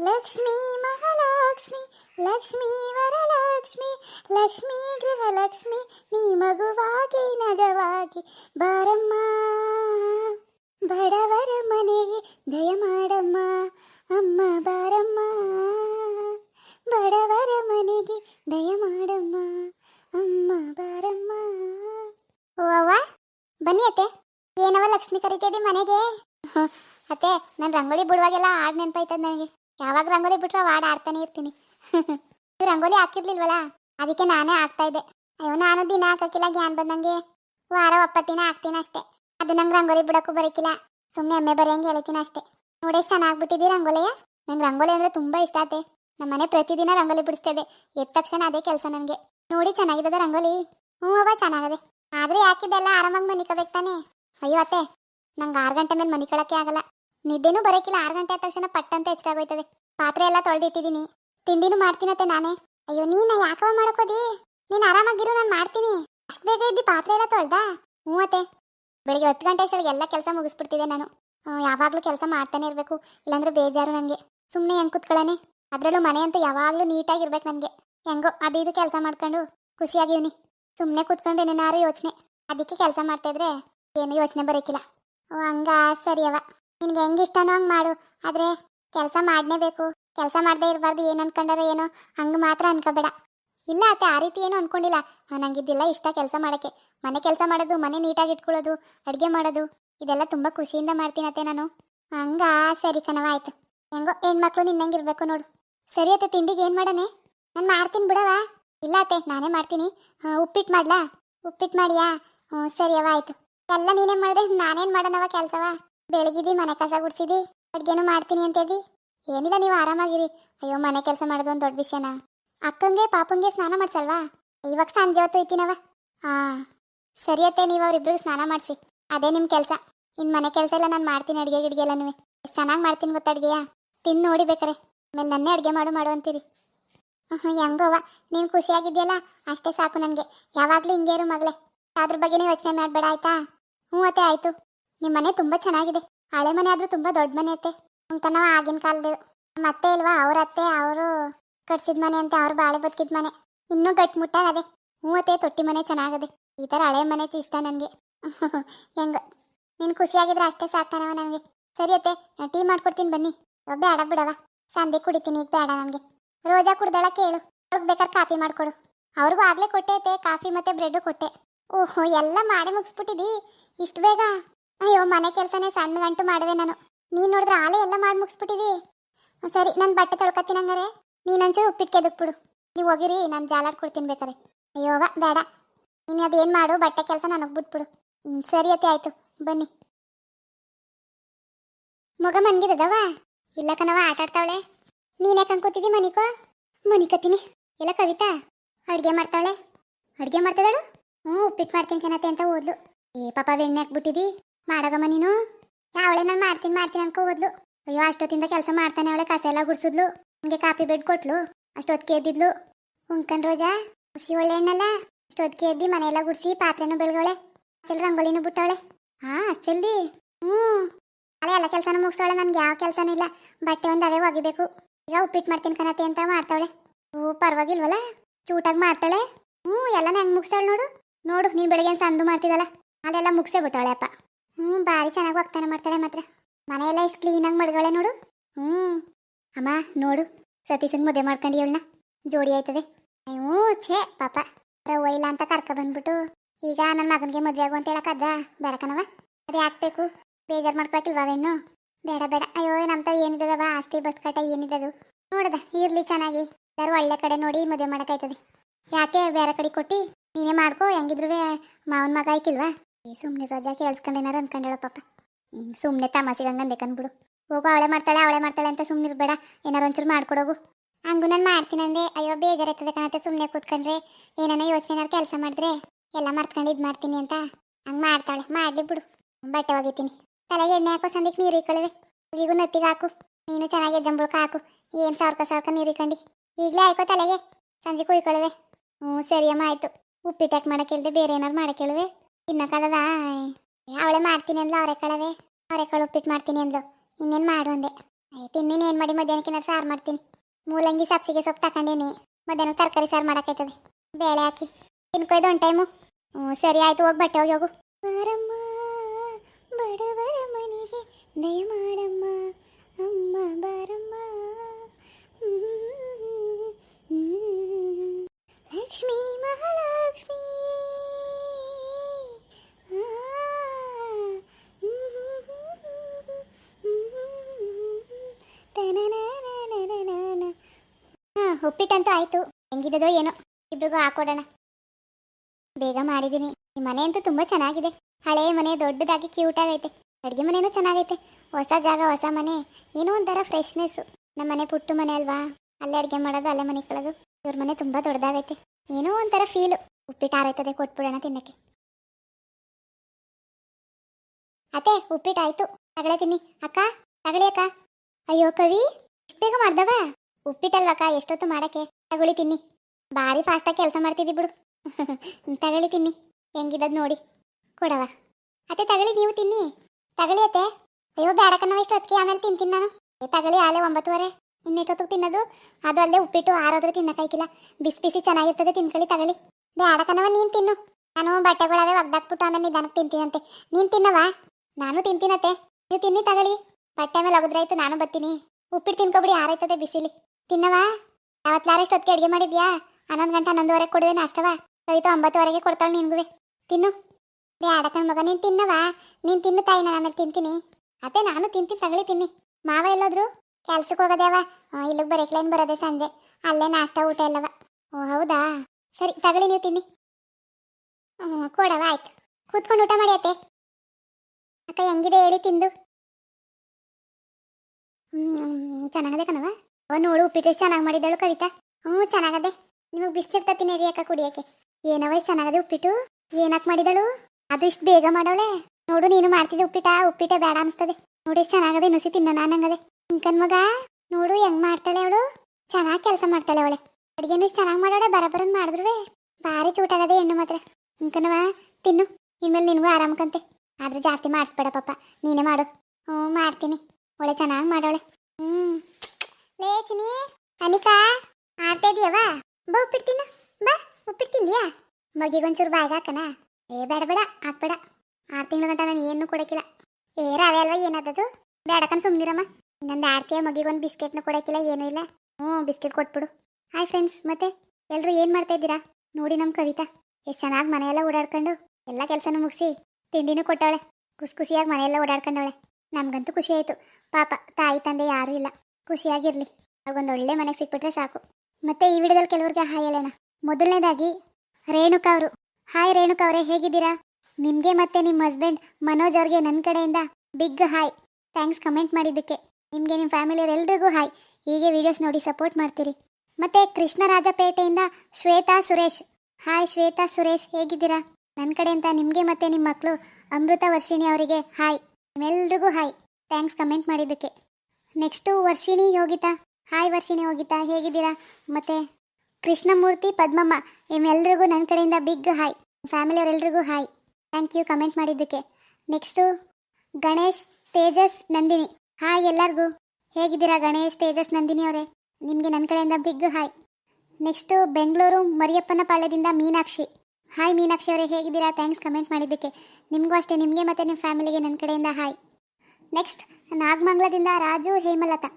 ಲಕ್ಷ್ಮೀ ಮಹಾಲಕ್ಷ್ಮಿ, ಲಕ್ಷ್ಮೀ ವರಲಕ್ಷ್ಮಿ, ಲಕ್ಷ್ಮೀ ಗೃಹಲಕ್ಷ್ಮಿ, ನೀ ಮಗುವಾಗಿ ನಗವಾಗಿ ಬಾರಮ್ಮ. ಬಡವರ ಮನೆಗೆ ದಯ ಮಾಡಮ್ಮ, ಅಮ್ಮ ಬಾರಮ್ಮ. ಬಡವರ ಮನೆಗೆ ದಯ ಮಾಡಮ್ಮ, ಅಮ್ಮ ಬಾರಮ್ಮ. ಓವ ಬನ್ನಿ ಅತ್ತೆ. ಏನವ ಲಕ್ಷ್ಮಿ ಕರಿತಿದ್ದೆ ಮನೆಗೆ? ಅತ್ತೆ, ನಾನು ರಂಗೋಲಿ ಬಿಡುವಾಗೆಲ್ಲ ಹಾಡು ನೆನಪಾಯ್ತದ ನನಗೆ. ಯಾವಾಗ ರಂಗೋಲಿ ಬಿಟ್ರೆ ವಾಡ್ ಆಡ್ತಾನೆ ಇರ್ತೀನಿ. ನೀವು ರಂಗೋಲಿ ಹಾಕಿರ್ಲಿಲ್ವಲ್ಲ? ಅದಕ್ಕೆ ನಾನೇ ಹಾಕ್ತಾ ಇದ್ದೆ. ಅಯ್ಯೋ, ನಾನು ದಿನ ಹಾಕಕ್ಕಿಲ್ಲ ಗ್ಯಾನ್ ಬಂದಂಗೆ. ವಾರ ಒಪ್ಪತ್ತಿನ ಹಾಕ್ತೀನಿ ಅಷ್ಟೇ. ಅದು ನಂಗೆ ರಂಗೋಲಿ ಬಿಡಕ್ಕೂ ಬರಕಿಲ್ಲ. ಸುಮ್ಮನೆ ಎಮ್ಮೆ ಬರೆಯಂಗೆ ಹೇಳ್ತೀನಿ ಅಷ್ಟೇ. ನೋಡಿ ಎಷ್ಟು ಚೆನ್ನಾಗ್ಬಿಟ್ಟಿದ್ದೀ ರಂಗೋಲಿಯ ನಂಗೆ ರಂಗೋಲಿ ಅಂದ್ರೆ ತುಂಬಾ ಇಷ್ಟ ಆತೆ ನಮ್ಮ ಮನೆ ಪ್ರತಿದಿನ ರಂಗೋಲಿ ಬಿಡಿಸ್ತದೆ ಎದ್ದ ತಕ್ಷಣ ಅದೇ ಕೆಲಸ ನನಗೆ. ನೋಡಿ ಚೆನ್ನಾಗಿದ್ದದ ರಂಗೋಲಿ? ಹ್ಞೂ ಅವ್ವ, ಚೆನ್ನಾಗದೆ. ಆದ್ರೆ ಯಾಕಿದ್ದೆಲ್ಲ ಆರಾಮಾಗಿ ಮನಿಕೋಬೇಕು ತಾನೇ? ಅಯ್ಯೋ ಅತ್ತೆ, ನಂಗೆ ಆರು ಗಂಟೆ ಮೇಲೆ ಮನಿಕೊಳಕ್ಕೆ ಆಗಲ್ಲ. ನಿದ್ದೆನೂ ಬರೋಕ್ಕಿಲ್ಲ ಆರು ಗಂಟೆ ಆದ ತಕ್ಷಣ ಪಟ್ಟಂತ ಹೆಚ್ಚಾಗೋಯ್ತದೆ ಪಾತ್ರೆ ಎಲ್ಲ ತೊಳೆದಿಟ್ಟಿದ್ದೀನಿ ತಿಂಡಿನೂ ಮಾಡ್ತೀನತ್ತೆ ನಾನೇ. ಅಯ್ಯೋ, ನೀನ ಯಾಕವ ಮಾಡೋಕೋದಿ? ನೀನು ಆರಾಮಾಗಿರು, ನಾನು ಮಾಡ್ತೀನಿ. ಅಷ್ಟು ಬೇಗ ಇದ್ದು, ಪಾತ್ರೆ ಎಲ್ಲ ತೊಳ್ದಾ? ಹ್ಞೂ ಅತ್ತೆ. ಬೆಳಿಗ್ಗೆ ಹತ್ತು ಗಂಟೆ ಅಷ್ಟೊಳಗೆ ಎಲ್ಲ ಕೆಲಸ ಮುಗಿಸ್ಬಿಡ್ತಿದ್ದೆ ನಾನು. ಯಾವಾಗಲೂ ಯಾವಾಗ್ಲೂ ಕೆಲಸ ಮಾಡ್ತಾನೆ ಇರಬೇಕು, ಇಲ್ಲಾಂದ್ರೆ ಬೇಜಾರು ನನಗೆ ಸುಮ್ಮನೆ ಹೆಂಗೆ ಕುತ್ಕೊಳ್ಳೋನೆ ಅದರಲ್ಲೂ ಮನೆ ಅಂತ ಯಾವಾಗಲೂ ನೀಟಾಗಿರ್ಬೇಕು ನನಗೆ. ಹೆಂಗೋ, ಅದು ಇದು ಕೆಲಸ ಮಾಡ್ಕೊಂಡು ಖುಷಿಯಾಗಿವ್ನಿ ಸುಮ್ಮನೆ ಕುತ್ಕೊಂಡು ಏನೇನಾರು ಯೋಚನೆ. ಅದಕ್ಕೆ ಕೆಲಸ ಮಾಡ್ತಾಯಿದ್ರೆ ಏನು ಯೋಚನೆ ಬರೋಕ್ಕಿಲ್ಲ ಓ, ಹಂಗ, ಸರಿ ಅವ. ನಿನ್ಗೆ ಹೆಂಗೆ ಇಷ್ಟನೋ ಹಂಗೆ ಮಾಡು. ಆದರೆ ಕೆಲಸ ಮಾಡಲೇಬೇಕು ಕೆಲಸ ಮಾಡದೇ ಇರಬಾರ್ದು, ಏನು ಅನ್ಕೊಂಡಾರ ಏನೋ, ಹಂಗೆ ಮಾತ್ರ ಅನ್ಕೋಬೇಡ. ಇಲ್ಲ ಅತ್ತೆ, ಆ ರೀತಿ ಏನೂ ಅನ್ಕೊಂಡಿಲ್ಲ. ನಂಗೆ ಇಷ್ಟ ಕೆಲಸ ಮಾಡೋಕ್ಕೆ. ಮನೆ ಕೆಲಸ ಮಾಡೋದು, ಮನೆ ನೀಟಾಗಿ ಇಟ್ಕೊಳ್ಳೋದು, ಅಡುಗೆ ಮಾಡೋದು, ಇದೆಲ್ಲ ತುಂಬ ಖುಷಿಯಿಂದ ಮಾಡ್ತೀನತ್ತೆ ನಾನು. ಹಂಗ, ಸರಿ ಕಣವ ಆಯ್ತು. ಹೆಂಗೋ, ಹೆಣ್ಮಕ್ಳು ನಿನ್ನಂಗಿರ್ಬೇಕು ನೋಡು. ಸರಿ ಅತ್ತೆ, ತಿಂಡಿಗೆ ಏನು ಮಾಡನೆ ನಾನು ಮಾಡ್ತೀನಿ ಬಿಡವಾ ಇಲ್ಲ ಅತ್ತೆ, ನಾನೇ ಮಾಡ್ತೀನಿ. ಉಪ್ಪಿಟ್ಟು ಮಾಡ್ಲಾ? ಉಪ್ಪಿಟ್ಟು ಮಾಡಿಯಾ? ಹ್ಞೂ ಸರಿ ಅವ ಆಯ್ತು. ಎಲ್ಲ ನೀನೇ ಮಾಡಿದ್ರೆ ನಾನೇನು ಮಾಡೋಣವ ಕೆಲಸವ ಬೆಳಗಿದ್ದಿ, ಮನೆ ಕಸ ಗುಡ್ಸಿದಿ ಅಡ್ಗೆನೂ ಮಾಡ್ತೀನಿ ಅಂತೇದಿ ಏನಿಲ್ಲ, ನೀವು ಆರಾಮಾಗಿರಿ. ಅಯ್ಯೋ, ಮನೆ ಕೆಲಸ ಮಾಡೋದು ಒಂದು ದೊಡ್ಡ ವಿಷಯನಾ? ಅಕ್ಕಂಗೆ, ಪಾಪಂಗೆ ಸ್ನಾನ ಮಾಡ್ಸಲ್ವಾ? ಇವಾಗ ಸಂಜೆ ಹೊತ್ತು ಹೋಯ್ತೀನವ ಹಾಂ ಸರಿ ಅತ್ತೆ, ನೀವು ಅವ್ರಿಬ್ರಿಗೆ ಸ್ನಾನ ಮಾಡಿಸಿ. ಅದೇ ನಿಮ್ಮ ಕೆಲಸ. ಇನ್ನು ಮನೆ ಕೆಲಸ ಎಲ್ಲ ನಾನು ಮಾಡ್ತೀನಿ, ಅಡುಗೆ ಗಿಡ್ಗೆ ಎಲ್ಲ ನೀವು. ಎಷ್ಟು ಚೆನ್ನಾಗಿ ಮಾಡ್ತೀನಿ ಗೊತ್ತಾ ಅಡುಗೆಯಾ? ತಿಂದು ನೋಡಿ ಬೇಕಾರೆ. ಆಮೇಲೆ ನನ್ನೇ ಅಡುಗೆ ಮಾಡು ಮಾಡು ಅಂತೀರಿ. ಹ್ಞೂ ಹೆಂಗೋವ? ನೀನು ಖುಷಿಯಾಗಿದ್ಯಲ್ಲ ಅಷ್ಟೇ ಸಾಕು ನನಗೆ. ಯಾವಾಗಲೂ ಹಿಂಗೇರು ಮಗಳೇ. ಅದ್ರ ಬಗ್ಗೆನೇ ಯೋಚನೆ ಮಾಡಬೇಡ, ಆಯ್ತಾ? ಹ್ಞೂ ಅತ್ತೆ, ಆಯಿತು. ನಿಮ್ಮ ಮನೆ ತುಂಬ ಚೆನ್ನಾಗಿದೆ. ಹಳೆ ಮನೆ ಆದರೂ ತುಂಬ ದೊಡ್ಡ ಮನೆ ಅತ್ತೆ. ಅಂತನವ ಆಗಿನ ಕಾಲದ. ಮತ್ತೆ ಇಲ್ವಾ? ಅವ್ರ ಅತ್ತೆ, ಅವರು ಕಟ್ಸಿದ ಮನೆ ಅಂತ, ಅವ್ರು ಬಾಳೆ ಬದುಕಿದ ಮನೆ. ಇನ್ನೂ ಗಟ್ಟಿಮುಟ್ಟಾಗದೆ ಅತ್ತೆ, ತೊಟ್ಟಿ ಮನೆ ಚೆನ್ನಾಗದೆ. ಈ ಥರ ಹಳೆ ಮನೆ ಇಷ್ಟ ನನಗೆ. ಹೆಂಗ? ನೀನು ಖುಷಿಯಾಗಿದ್ರೆ ಅಷ್ಟೇ ಸಾಕಾನವ ನನಗೆ. ಸರಿ ಅತ್ತೆ ಟೀ ಮಾಡ್ಕೊಡ್ತೀನಿ ಬನ್ನಿ. ಬೇಡ ಬಿಡವ ಸಂಧೆ ಕುಡಿತೀನಿ, ಈಗ ಬೇಡ ನನಗೆ. ರೋಜಾ ಕುಡ್ದಳ ಕೇಳು. ಅವ್ರಿಗೆ ಬೇಕಾದ್ರೆ ಕಾಫಿ ಮಾಡಿಕೊಡು. ಅವ್ರಿಗೂ ಆಗ್ಲೇ ಕೊಟ್ಟೆ ಅತ್ತೆ, ಕಾಫಿ ಮತ್ತೆ ಬ್ರೆಡ್ಡು ಕೊಟ್ಟೆ. ಓಹೋ, ಎಲ್ಲ ಮಾಡಿ ಮುಗಿಸ್ಬಿಟ್ಟಿದಿ. ಇಷ್ಟು ಬೇಗ? ಅಯ್ಯೋ, ಮನೆ ಕೆಲಸನೇ ಸಣ್ಣ ಗಂಟು ಮಾಡುವೆ ನಾನು. ನೀನು ನೋಡಿದ್ರೆ ಆಲೆ ಎಲ್ಲ ಮಾಡಿ ಮುಗಿಸ್ಬಿಟ್ಟಿದಿ. ಸರಿ, ನಾನು ಬಟ್ಟೆ ತೊಳ್ಕೊತೀನಿ ಹಂಗಾರೆ. ನೀನೊಂಚೂರು ಉಪ್ಪಿಟ್ಟು ಕೆದಕ್ಬಿಡು. ನೀವು ಹೋಗಿರಿ, ನಾನು ಜಾಲಾಡ್ಕೊಡ್ತೀನಿ ಬೇಕಾರೆ ಅಯ್ಯೋ, ವಾ, ಬೇಡ. ನೀನು ಅದೇನು ಮಾಡು, ಬಟ್ಟೆ ಕೆಲಸ ನನಗೆ ಬಿಟ್ಬಿಡು ಸರಿ ಅತ್ತೆ, ಆಯಿತು. ಬನ್ನಿ. ಮಗ ಮನ್ಗಿದವ ಇಲ್ಲ ಕಣವ ಆಟ ಆಡ್ತಾವಳೆ. ಯಾಕೆ ಕಂಕೋತಿದ್ದಿ ಮನಿಕೋ? ಮನಿಕತ್ತೀನಿ ಎಲ್ಲ ಕವಿತಾ? ಅಡುಗೆ ಮಾಡ್ತಾವಳೆ? ಅಡುಗೆ ಮಾಡ್ತಿದ್ದಾಳು ಹ್ಞೂ ಉಪ್ಪಿಟ್ಟು ಮಾಡ್ತೀನಿ ಕಣತೆ ಅಂತ ಓದ್ಲು. ಏ, ಪಾಪ, ಬೆಣ್ಣೆ ಹಾಕ್ಬಿಟ್ಟಿದಿ. ಮಾಡಗಮ್ಮ ನೀನು? ಅವಳೆ ನಾನು ಮಾಡ್ತೀನಿ ಮಾಡ್ತೀನಿ ಅನ್ಕೋ ಅಯ್ಯೋ, ಅಷ್ಟೊತ್ತಿಂದ ಕೆಲಸ ಮಾಡ್ತಾನೆ ಅವಳೆ, ಕಸ ಎಲ್ಲ ಗುಡ್ಸಿದ್ಲು. ನನಗೆ ಕಾಪಿ ಬೆಡ್ ಕೊಟ್ಲು, ಅಷ್ಟೊತ್ತಿಗೆ ಎದ್ದಿದ್ಲು. ಉಂಕನ್ ರೋಜಾ, ಹಸಿ ಒಳ್ಳೆ ಎಣ್ಣಲ್ಲ ಅಷ್ಟೊತ್ತಿಗೆ ಎದ್ದಿ ಮನೆಯೆಲ್ಲ ಗುಡಿಸಿ ಪಾತ್ರೆನೂ ಬೆಳಗವಳೆ ಚೆಲ್ ರಂಗೋಲಿನೂ ಬಿಟ್ಟವಳೆ. ಹಾ, ಅಷ್ಟು ಜಲ್ದಿ? ಹ್ಞೂ ಅವಳೆ ಎಲ್ಲ ಕೆಲಸನೂ ಮುಗಿಸೋಳೆ, ನನಗೆ ಯಾವ ಕೆಲಸನೂ ಇಲ್ಲ. ಬಟ್ಟೆ ಒಂದು ಅವೇ ಒಗಿಬೇಕು. ಈಗ ಉಪ್ಪಿಟ್ಟು ಮಾಡ್ತೀನಿ ಕಣತೆ ಅಂತ ಮಾಡ್ತಾವಳೆ. ಓ, ಪರವಾಗಿಲ್ವಲ್ಲ? ಚೂಟಾಗಿ ಮಾಡ್ತಾಳೆ? ಹ್ಞೂ ಎಲ್ಲ ಹೆಂಗೆ ಮುಗಿಸೋಳು ನೋಡು. ನೋಡು, ನೀನು ಬೆಳಗ್ಗೆ ಸಂದು ಮಾಡ್ತಿದ್ದಲ್ಲ. ಅದೆಲ್ಲ ಮುಗಿಸೇ ಬಿಟ್ಟವಳೆ ಅಪ್ಪ. ಹ್ಞೂ ಭಾರಿ ಚೆನ್ನಾಗಿ ಹೋಗ್ತಾನೆ ಮಾಡ್ತಾಳೆ ಮಾತ್ರ. ಮನೆಯೆಲ್ಲ ಇಷ್ಟು ಕ್ಲೀನಾಗಿ ಮಡ್ಗಳೆ ನೋಡು. ಹ್ಞೂ ಅಮ್ಮ, ನೋಡು. ಸತೀಶನ್ ಮದುವೆ ಮಾಡ್ಕೊಂಡು ಇವಳನ್ನ ಜೋಡಿ ಆಯ್ತದೆ. ಹ್ಞೂ ಛೇ, ಪಾಪ. ರವ್ವ ಅಂತ ಕರ್ಕ ಬಂದ್ಬಿಟ್ಟು ಈಗ ನನ್ನ ಮಗನಿಗೆ ಮದುವೆ ಆಗು ಅಂತ ಹೇಳಕ್ಕದ ಬೇಡಕನವ ಅದು ಹಾಕ್ಬೇಕು ಬೇಜಾರು ಮಾಡ್ಕೊಳಕಿಲ್ವಾ ಬೇಡ ಬೇಡ. ಅಯ್ಯೋ ನಮ್ಮ ತಾಯಿ ಏನಿದ್ದದವ ಆಸ್ತಿ, ಬಸ್ ಕಟ್ಟ ಏನಿದ್ದದು ನೋಡದ, ಇರ್ಲಿ ಚೆನ್ನಾಗಿ. ಯಾರು ಒಳ್ಳೆ ಕಡೆ ನೋಡಿ ಮದುವೆ ಮಾಡಕ್ಕಾಯ್ತದೆ ಯಾಕೆ ಬೇರೆ ಕಡೆ ಕೊಟ್ಟು? ನೀನೇ ಮಾಡ್ಕೋ ಹೆಂಗಿದ್ರು ಮಾವನ ಮಗ ಆಯ್ಕಿಲ್ವಾ? ಏ ಸುಮ್ಮನೆ ರಜಾ ಕೇಳಿಸ್ಕೊಂಡೇನಾರ ಅನ್ಕೊಂಡಳ ಪಾಪ. ಸುಮ್ಮನೆ ತಮಾಸಿಗೆ ಕಂದ್ಬಿಡು ಹೋಗು ಅವಳೆ ಮಾಡ್ತಾಳೆ ಅವಳೆ ಮಾಡ್ತಾಳೆ ಅಂತ ಸುಮ್ಮನಿರ್ಬೇಡ ಏನಾರು ಒಂಚೂರು ಮಾಡ್ಕೊಡೋಗು ಹಂಗು. ನಾನು ಮಾಡ್ತೀನಿ ಅಂದೆ. ಅಯ್ಯೋ, ಬೇಜಾರಾಗ್ತದೆ ಕಣತ್ತೆ ಸುಮ್ಮನೆ ಕೂತ್ಕೊಂಡ್ರೆ. ಏನಾನ ಯೋಚನೆ ಕೆಲಸ ಮಾಡಿದ್ರೆ ಎಲ್ಲ ಮರ್ತ್ಕೊಂಡು ಇದು ಮಾಡ್ತೀನಿ ಅಂತ. ಹಂಗೆ ಮಾಡ್ತಾಳೆ, ಮಾಡಲಿ ಬಿಡು. ಬಟ್ಟೆ ಒಗಿತೀನಿ. ತಲೆಗೆ ಎಣ್ಣೆ ಹಾಕೋ, ಸಂದಿಗೆ ನೀರು ಇಕ್ಕಳಿವೆ ಈಗೂ ನತ್ತಿಗೆ ಹಾಕು. ನೀನು ಚೆನ್ನಾಗಿ ಜಂಬುಳ್ಕ ಹಾಕು. ಏನು ಸಾವಿರಕ ಸಾವಿರಕ ನೀರು ಇಕ್ಕಂಡು ಈಗಲೇ ಹಾಕೋ ತಲೆಗೆ. ಸಂಜೆ ಕುಯ್ಕೊಳ್ಳುವೆ ಹ್ಞೂ ಸರಿಯಮ್ಮ ಆಯಿತು. ಉಪ್ಪಿಟ್ಟು ಯಾಕೆ ಮಾಡಕ್ಕೆ ಬೇರೆ ಏನಾರು ಮಾಡಕ್ಕೆ ಹೇಳುವೆ ಕಳದ ಅವಳೆ ಮಾಡ್ತೀನಿ ಅಂದ್ಲು, ಅವರೇ ಕಳುಪ್ ಉಪ್ಪಿಟ್ಟು ಮಾಡ್ತೀನಿ ಅಂದ್ಲು. ಇನ್ನೇನು ಮಾಡು ಅಂದೆ. ಆಯ್ತು ಇನ್ನೇನು ಏನು ಮಾಡಿ? ಮಧ್ಯಾಹ್ನಕ್ಕೆ ಸಾರು ಮಾಡ್ತೀನಿ. ಮೂಲಂಗಿ ಸಬ್ಸಿಗೆ ಸೊಪ್ಪು ತಗೊಂಡೇನಿ ಮಧ್ಯಾಹ್ನ ತರಕಾರಿ ಸಾರು ಮಾಡೋಕ್ಕಾಯ್ತದೆ. ಬೇಳೆ ಹಾಕಿ. ತಿನ್ಕೊಯ್ದು ಒಂದು ಟೈಮು ಹ್ಞೂ, ಸರಿ ಆಯ್ತು, ಹೋಗಿ ಬಟ್ಟೆ ಹೋಗಿ ಹೋಗು. ಬಾರಮ್ಮ ಬಡವರ ಮನೆಗೆ ದಯ ಮಾಡಮ್ಮ ಅಮ್ಮ ಬಾರಮ್ಮ ಹ್ಮ್, ಹ್ಮ್. ಲಕ್ಷ್ಮೀ ಮಹಾಲಕ್ಷ್ಮೀ ಆ, ತನನನನನನನ. ಹಾ ಉಪ್ಪಿಟ್ಟಂತೂ ಆಯ್ತು. ಹೆಂಗಿದದೋ ಏನೋ. ಇಬ್ರಿಗೂ ಹಾಕೊಡೋಣ. ಬೇಗ ಮಾಡಿದ್ದೀನಿ ಈ ಮನೆ ಅಂತೂ ತುಂಬಾ ಚೆನ್ನಾಗಿದೆ. ಹಳೆ ಮನೆ ದೊಡ್ಡದಾಗಿ ಕ್ಯೂಟ್ ಆಗೈತೆ. ಅಡುಗೆ ಮನೆನೂ ಚೆನ್ನಾಗೈತೆ. ಹೊಸ ಜಾಗ, ಹೊಸ ಮನೆ. ಏನೋ ಒಂಥರ ಫ್ರೆಶ್ನೆಸ್ಸು ನಮ್ಮ ಮನೆ ಪುಟ್ಟು ಮನೆ ಅಲ್ವಾ? ಅಲ್ಲೇ ಅಡುಗೆ ಮಾಡೋದು, ಅಲ್ಲೇ ಮನೆ ಕಳೋದು. ಇವ್ರ ಮನೆ ತುಂಬಾ ದೊಡ್ಡದಾಗೈತೆ. ಏನೋ ಒಂಥರ ಫೀಲು ಉಪ್ಪಿಟ್ಟು ಆರೈತದೆ ಕೊಟ್ಬಿಡೋಣ ತಿನ್ನಕ್ಕೆ. ಅತ್ತೆ, ಉಪ್ಪಿಟ್ಟು ಆಯ್ತು. ತಗಳೆ ತಿನ್ನಿ. ಅಕ್ಕ, ತಗಳಿ ಅಕ್ಕ. ಅಯ್ಯೋ, ಕವಿ. ಇಷ್ಟು ಬೇಗ ಮಾಡ್ದವ? ಉಪ್ಪಿಟ್ಟಲ್ವಕ್ಕ? ಎಷ್ಟೊತ್ತು ಮಾಡಕ್ಕೆ? ತಗೊಳ್ಳಿ ತಿನ್ನಿ. ಭಾರಿ ಫಾಸ್ಟಾಗಿ ಕೆಲಸ ಮಾಡ್ತಿದ್ದಿ ಬಿಡು. ತಗೊಳ್ಳಿ ತಿನ್ನಿ. ಹೆಂಗಿದದ್ ನೋಡಿ. ಕೊಡವ. ಅತ್ತೆ, ತಗೊಳ್ಳಿ, ನೀವು ತಿನ್ನಿ. ತಗೊಳ್ಳಿ ಅತ್ತೆ. ಅಯ್ಯೋ ಬೇಡಕ್ಕ ಇಷ್ಟೊತ್ತಿಗೆ ಆಮೇಲೆ ತಿಂತೀನಿ ನಾನು. ತಗೊಳ್ಳಿ, ಆಲೆ ಒಂಬತ್ತುವರೆ. ಇನ್ನೆಷ್ಟೊತ್ತಿಗೆ ತಿನ್ನೋದು? ಅದು ಅಲ್ಲೇ ಉಪ್ಪಿಟ್ಟು ಆರೋದ್ರೆ ತಿನ್ನಕ್ಕಾಯ್ಕಿಲ್ಲ. ಬಿಸಿ ಬಿಸಿ ಚೆನ್ನಾಗಿರ್ತದೆ, ತಿನ್ಕೊಳ್ಳಿ, ತಗೊಳ್ಳಿ. ಬೇಡಕ್ಕನವ ನೀನು ತಿನ್ನು. ನಾನು ಬಟ್ಟೆಗಳವೆ ಒಗ್ದಾಕ್ಬಿಟ್ಟು ಆಮೇಲೆ ನಿಧಾನಕ್ಕೆ ತಿಂತೀನಂತೆ. ನೀನು ತಿನ್ನವ ನಾನು ತಿಂತೀನತ್ತೆ. ನೀವು ತಿನ್ನಿ, ತಗೊಳ್ಳಿ. ಬಟ್ಟೆ ಮೇಲೆ ಒಗದ್ರಾಯ್ತು, ನಾನು ಬರ್ತೀನಿ. ಉಪ್ಪಿಟ್ಟು ತಿನ್ಕೊಬಿಡಿ ಆರೈತದೆ ಬಿಸಿಲಿ. ತಿನ್ನವ ಯಾವತ್ತಾರಷ್ಟು ಹೊತ್ತಿಗೆ ಅಡುಗೆ ಮಾಡಿದ್ಯಾ? ಹನ್ನೊಂದು ಗಂಟೆ ಹನ್ನೊಂದುವರೆಗೆ ಕೊಡುವೆ ನಾಷ್ಟವ. ಐತ ಒಂಬತ್ತುವರೆಗೆ ಕೊಡ್ತಾಳೆ ನಿನ್ಗುವೆ. ತಿನ್ನು. ಬೇಡಕನ್ ಮಗ, ನೀನು ತಿನ್ನವಾ ನೀನು ತಿನ್ನು ತಾಯಿ, ನಾನು ಆಮೇಲೆ ತಿಂತೀನಿ. ಅತ್ತೆ, ನಾನು ತಿಂತೀನಿ, ತಗೊಳ್ಳಿ, ತಿನ್ನಿ. ಮಾವ ಎಲ್ಲೋದ್ರು? ಕೆಲ್ಸಕ್ಕೆ ಹೋಗೋದೇವ ಇಲ್ಲಿಗೆ ಲೈನ್ ಬರೋದೆ ಸಂಜೆ. ಅಲ್ಲೇ ನಾಷ್ಟ, ಊಟ ಇಲ್ಲವ ಓ, ಹೌದಾ? ಸರಿ, ತಗೊಳ್ಳಿ, ನೀವು ತಿನ್ನಿ. ಹ್ಞೂ ಕೊಡವ ಆಯ್ತು. ಕೂತ್ಕೊಂಡು ಊಟ ಮಾಡಿ ಅತ್ತೆ. ಅಕ್ಕ, ಹೆಂಗಿದೆ ಹೇಳಿ ತಿಂದು? ಹ್ಞೂ ಚೆನ್ನಾಗದೆ ಕಣವ ನೋಡು ಉಪ್ಪಿಟ್ಟು ಚೆನ್ನಾಗಿ ಮಾಡಿದಳು ಕವಿತಾ. ಹ್ಞೂ, ಚೆನ್ನಾಗದೆ. ನಿಮಗೆ ಬಿಸ್ಕೆಟ್ ತತ್ತೀನಿ ಅಕ್ಕ ಕುಡಿಯೋಕ್ಕೆ. ಏನವ ಚೆನ್ನಾಗದೆ ಉಪ್ಪಿಟ್ಟು. ಏನಕ್ಕೆ ಮಾಡಿದಳು? ಅದು ಇಷ್ಟು ಬೇಗ ಮಾಡವಳೆ? ನೋಡು, ನೀನು ಮಾಡ್ತಿದ್ದೆ ಉಪ್ಪಿಟ ಉಪ್ಪಿಟ ಬೇಡ ಅನಿಸ್ತದೆ. ನೋಡಿ, ಎಷ್ಟು ಚೆನ್ನಾಗದೆ ನುಸಿ ತಿನ್ನ ನಾನಂಗದೆ ಹಿಂಕನ್ ಮಗ, ನೋಡು, ಹೆಂಗ್ ಮಾಡ್ತಾಳೆ ಅವಳು? ಚೆನ್ನಾಗಿ ಕೆಲಸ ಮಾಡ್ತಾಳೆ ಅವಳೆ. ಅಡುಗೆನೂ ಚೆನ್ನಾಗಿ ಮಾಡೋಳೆ, ಬರಬರನ್ ಮಾಡಿದ್ರು ಭಾರಿ ಚೂಟಾಗದೆ ಹೆಣ್ಣು ಮಾತ್ರ. ಇಂಕನವ ತಿನ್ನು. ಇನ್ಮೇಲೆ ನಿನಗೂ ಆರಾಮಕ್ಕಂತೆ. ಆದ್ರೆ ಜಾಸ್ತಿ ಮಾಡಿಸ್ಬೇಡ ಪಾಪ. ನೀನೇ ಮಾಡು. ಹ್ಞೂ, ಮಾಡ್ತೀನಿ. ಒಳ್ಳೆ ಚೆನ್ನಾಗಿ ಮಾಡೋಳೆ. ಹ್ಞೂ ಲೇ ಚಿನಿ ಅನಿಕಾ, ಆಡ್ತಾ ಇದೀಯವ ಬಾ, ಉಪ್ಪಿಡ್ತೀನ. ಬಾ ಉಪ್ಪಿಟ್ಟು ತಿಂದ್ಯಾ ಮಗಿಗೊಂಚೂರು ಬಾಯಿಗೆ ಹಾಕನ? ಏ, ಬೇಡ ಬೇಡ, ಹಾಕ್ಬೇಡ. ಆರು ತಿಂಗಳ ಗಂಟ ನಾನು ಏನು ಕೊಡಕ್ಕಿಲ್ಲ. ಏ, ರವೆ ಅಲ್ವಾ ಏನಾದದು? ಬೇಡಕನ್ ಸುಮ್ನಿರಮ್ಮ ಇನ್ನೊಂದು ಆಡ್ತೀಯ ಮಗಿಗೊಂದು ಬಿಸ್ಕೆಟ್ನ ಕೊಡಕ್ಕಿಲ್ಲ, ಏನೂ ಇಲ್ಲ. ಹ್ಞೂ, ಬಿಸ್ಕೆಟ್ ಕೊಟ್ಬಿಡು. ಹಾಯ್ ಫ್ರೆಂಡ್ಸ್, ಮತ್ತೆ? ಎಲ್ಲರೂ ಏನು ಮಾಡ್ತಾ ಇದ್ದೀರಾ? ನೋಡಿ ನಮ್ಮ ಕವಿತಾ. ಎಷ್ಟು ಚೆನ್ನಾಗಿ ಮನೆಯೆಲ್ಲ ಓಡಾಡ್ಕೊಂಡು ಎಲ್ಲ ಕೆಲಸನೂ ಮುಗಿಸಿ ತಿಂಡಿನೂ ಕೊಟ್ಟವಳೆ. ಖುಷಿ ಖುಷಿಯಾಗಿ ಮನೆಯೆಲ್ಲ ಓಡಾಡ್ಕೊಂಡವಳೆ. ನಮಗಂತೂ ಖುಷಿ ಆಯಿತು. ಪಾಪ, ತಾಯಿ, ತಂದೆ ಯಾರೂ ಇಲ್ಲ. ಖುಷಿಯಾಗಿರ್ಲಿ. ಅವ್ರಿಗೊಂದು ಒಳ್ಳೆ ಮನೆಗೆ ಸಿಕ್ಬಿಟ್ರೆ ಸಾಕು. ಮತ್ತೆ ಈ ವಿಡಿಯೋದಲ್ಲಿ ಕೆಲವ್ರಿಗೆ ಹಾಯ್ ಹೇಳೋಣ. ಮೊದಲನೇದಾಗಿ, ರೇಣುಕಾ ಅವರು. ಹಾಯ್ ರೇಣುಕಾ ಅವರೇ, ಹೇಗಿದ್ದೀರಾ? ನಿಮಗೆ ಮತ್ತೆ ನಿಮ್ಮ ಹಸ್ಬೆಂಡ್ ಮನೋಜ್ ಅವ್ರಿಗೆ ನನ್ನ ಕಡೆಯಿಂದ ಬಿಗ್ ಹಾಯ್. ಥ್ಯಾಂಕ್ಸ್ ಕಮೆಂಟ್ ಮಾಡಿದ್ದಕ್ಕೆ. ನಿಮಗೆ ನಿಮ್ಮ ಫ್ಯಾಮಿಲಿಯವರೆಲ್ರಿಗೂ ಹಾಯ್. ಹೀಗೆ ವಿಡಿಯೋಸ್ ನೋಡಿ ಸಪೋರ್ಟ್ ಮಾಡ್ತೀರಿ. ಮತ್ತೆ ಕೃಷ್ಣರಾಜಪೇಟೆಯಿಂದ ಶ್ವೇತಾ ಸುರೇಶ್. ಹಾಯ್ ಶ್ವೇತಾ ಸುರೇಶ್, ಹೇಗಿದ್ದೀರಾ? ನನ್ನ ಕಡೆಯಿಂದ ನಿಮಗೆ ಮತ್ತೆ ನಿಮ್ಮ ಮಕ್ಕಳು ಅಮೃತ ವರ್ಷಿಣಿ ಅವರಿಗೆ ಹಾಯ್. ನಿಮ್ಮೆಲ್ರಿಗೂ ಹಾಯ್. ಥ್ಯಾಂಕ್ಸ್ ಕಮೆಂಟ್ ಮಾಡಿದ್ದಕ್ಕೆ. ನೆಕ್ಸ್ಟು ವರ್ಷಿಣಿ ಯೋಗಿತಾ. ಹಾಯ್ ವರ್ಷಿಣಿ ಯೋಗಿತಾ, ಹೇಗಿದ್ದೀರಾ? ಮತ್ತೆ ಕೃಷ್ಣಮೂರ್ತಿ ಪದ್ಮಮ್ಮ, ನಿಮ್ಮೆಲ್ರಿಗೂ ನನ್ನ ಕಡೆಯಿಂದ ಬಿಗ್ ಹಾಯ್. ಫ್ಯಾಮಿಲಿಯವರೆಲ್ರಿಗೂ ಹಾಯ್. ಥ್ಯಾಂಕ್ ಯು ಕಮೆಂಟ್ ಮಾಡಿದ್ದಕ್ಕೆ. ನೆಕ್ಸ್ಟು ಗಣೇಶ್ ತೇಜಸ್ ನಂದಿನಿ. ಹಾಯ್ ಎಲ್ಲರಿಗೂ. ಹೇಗಿದ್ದೀರಾ ಗಣೇಶ್ ತೇಜಸ್ ನಂದಿನಿ ಅವರೇ? ನಿಮಗೆ ನನ್ನ ಕಡೆಯಿಂದ ಬಿಗ್ ಹಾಯ್. ನೆಕ್ಸ್ಟು ಬೆಂಗಳೂರು ಮರಿಯಪ್ಪನ ಪಾಳ್ಯದಿಂದ ಮೀನಾಕ್ಷಿ. ಹಾಯ್ ಮೀನಾಕ್ಷಿ ಅವರೇ, ಹೇಗಿದ್ದೀರಾ? ಥ್ಯಾಂಕ್ಸ್ ಕಮೆಂಟ್ ಮಾಡಿದ್ದಕ್ಕೆ. ನಿಮಗೂ ಅಷ್ಟೇ, ನಿಮಗೆ ಮತ್ತು ನಿಮ್ಮ ಫ್ಯಾಮಿಲಿಗೆ ನನ್ನ ಕಡೆಯಿಂದ ಹಾಯ್. ನೆಕ್ಸ್ಟ್ ನಾಗಮಂಗ್ಲದಿಂದ ರಾಜು ಹೇಮಲತಾ.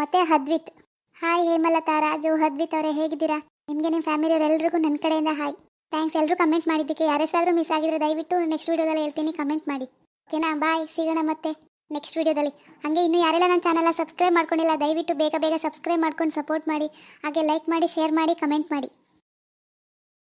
ಮತ್ತೆ ಹದ್ವಿತ್. ಹಾಯ್ ಹೇಮಲತಾ, ರಾಜು, ಹದ್ವಿತ್ ಅವರೇ, ಹೇಗಿದ್ದೀರಾ? ನಿಮಗೆ ನಿಮ್ಮ ಫ್ಯಾಮಿಲಿಯವರೆಲ್ರಿಗೂ ನನ್ನ ಕಡೆಯಿಂದ ಹಾಯ್ ಥ್ಯಾಂಕ್ಸ್ ಎಲ್ಲರೂ ಕಮೆಂಟ್ ಮಾಡಿದ್ದಕ್ಕೆ ಯಾರೆಷ್ಟಾದರೂ ಮಿಸ್ ಆಗಿದ್ರೆ ದಯವಿಟ್ಟು ನೆಕ್ಸ್ಟ್ ವೀಡಿಯೋದಲ್ಲಿ ಹೇಳ್ತೀನಿ ಕಮೆಂಟ್ ಮಾಡಿ. ಓಕೆನಾ ಬಾಯ್ ಸಿಗೋಣ ಮತ್ತೆ ನೆಕ್ಸ್ಟ್ ವೀಡಿಯೋದಲ್ಲಿ ಹಾಗೆ ಇನ್ನೂ ಯಾರೆಲ್ಲ ನನ್ನ ಚಾನಲ್ನ ಸಬ್ಸ್ಕ್ರೈಬ್ ಮಾಡ್ಕೊಂಡಿಲ್ಲ, ದಯವಿಟ್ಟು ಬೇಗ ಬೇಗ ಸಬ್ಸ್ಕ್ರೈಬ್ ಮಾಡ್ಕೊಂಡು ಸಪೋರ್ಟ್ ಮಾಡಿ. ಹಾಗೆ ಲೈಕ್ ಮಾಡಿ ಶೇರ್ ಮಾಡಿ ಕಮೆಂಟ್ ಮಾಡಿ.